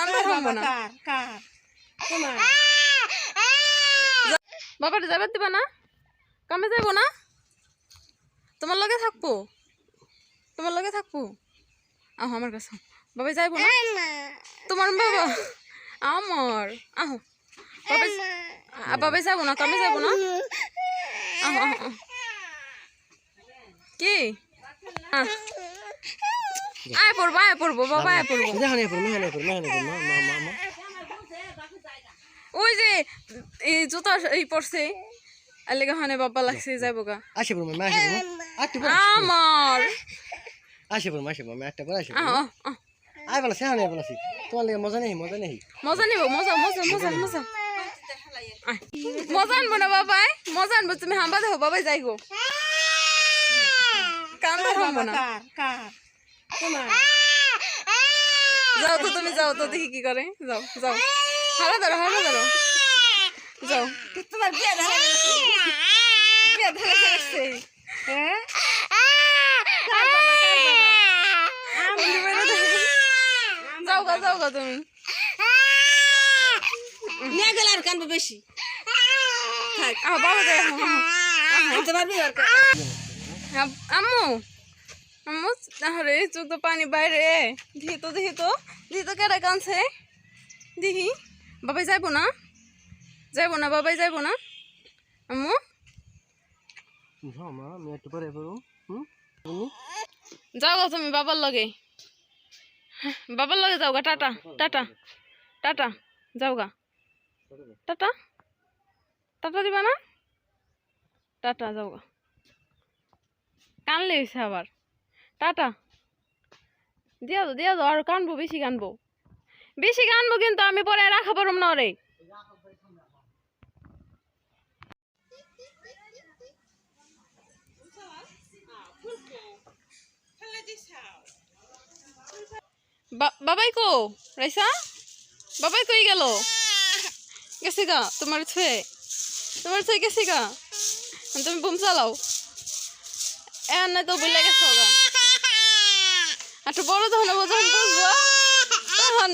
না। তোমার। বাবারে যাবার দিবা না? কামে যাইবো না? তোমার লগে থাকব? তোমার লগে থাকব? আহ আমার কাছে বাবা যাইবো না? তোমার বাবা? আমার। আহ। বাবা বাবা যাব না? কামে যাব না? আহ। কি? আহ। আয় পড়ব আয় পড়ব বাবা আয় পড়ব। মেহানে পর মেহানে পর মেহানে পর মা মা মা মা। ওই যে এই জুতা এই পড়ছে আলেগা হানে বাবা লাগছে যাইবো গা আসে পর মা আসে আটটি পর আমার। আসে মা আসে মা একটা পর আসে। আয় বলা সেহানে বলা সি। তোমার লাগে মজা নেই মজা নেই। মজা নিব মজা মজা মজা মজা মজা। আনব না বাবাই মজা আনব তুমি হাম্বা দেখো বাবাই যাই গো কান্দা থামবো না। যাও তো তুমি যাও তো দেখি কি করে। যাও যাও। হারা ধরো হারা ধরো। যাও। তোমার বিয়ে ধরে বিয়া ধরে। হ্যাঁ। যাও গা যাও গা তুমি। নিয়ে গেলে আর কানবো বেশি। আহ বাবা যাই আনতে আম্মু। আম্মু আরে চোখ তো পানি বাইরে দিহি তো দিহি তো দিহি তো কেটে কানছে? দিহি বাবাই যাইবো না? যাইবো না বাবাই যাইবো না? আম্মু? মা আমি একটু পরে পড়ো তুমি? যাও গা তুমি বাবার লগে। বাবার লগে যাও গা টাটা টাটা টাটা যাও গা। টাটা? টাটা দিবা না? টাটা যাও গা। কানলে হয়েছে আবার। টাটা। দিয়া দো দিয়া দো, আর কানবো, বেশি কানবো। বেশি কানবো কিন্তু আমি পরে রাখা পারম না রে বাবাই কো, রাইসা? বাবাই কই গেল? গেছে গা, তোমার ছুঁয়ে। তোমার ছুঁয়ে গেছে গা। তুমি বুম চালাও। এ তো বলে গেছো গা। একটু বড় যখন হব, যখন বুঝব তখন